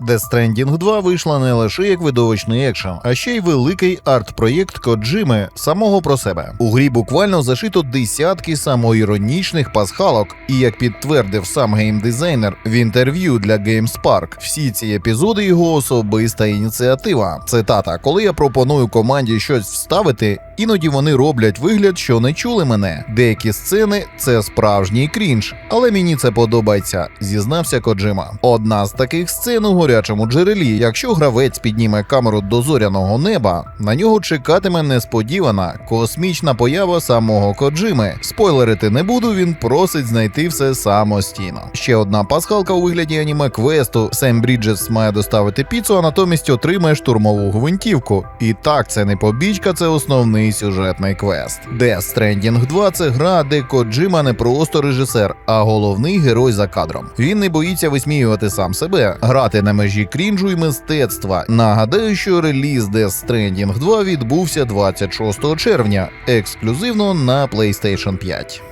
Death Stranding 2 вийшла не лише як видовищний екшен, а ще й великий арт-проєкт Коджими самого про себе. У грі буквально зашито десятки самоіронічних пасхалок, і як підтвердив сам геймдизайнер в інтерв'ю для GameSpark, всі ці епізоди його особиста ініціатива. Цитата: коли я пропоную команді щось вставити, іноді вони роблять вигляд, що не чули мене. Деякі сцени це справжній крінж, але мені це подобається, зізнався Коджима. Одна з таких сцен у горячому джерелі. Якщо гравець підніме камеру до зоряного неба, на нього чекатиме несподівана космічна поява самого Коджими. Спойлерити не буду, він просить знайти все самостійно. Ще одна пасхалка у вигляді аніме квесту. Сем Бріджес має доставити піцу, а натомість отримає штурмову гвинтівку. І так, це не побічка, це основний сюжетний квест. Death Stranding 2 це гра, де Коджима не просто режисер, а головний герой за кадром. Він не боїться висміювати сам себе, грати на межі крінжу і мистецтва. Нагадаю, що реліз Death Stranding 2 відбувся 26 червня, ексклюзивно на PlayStation 5.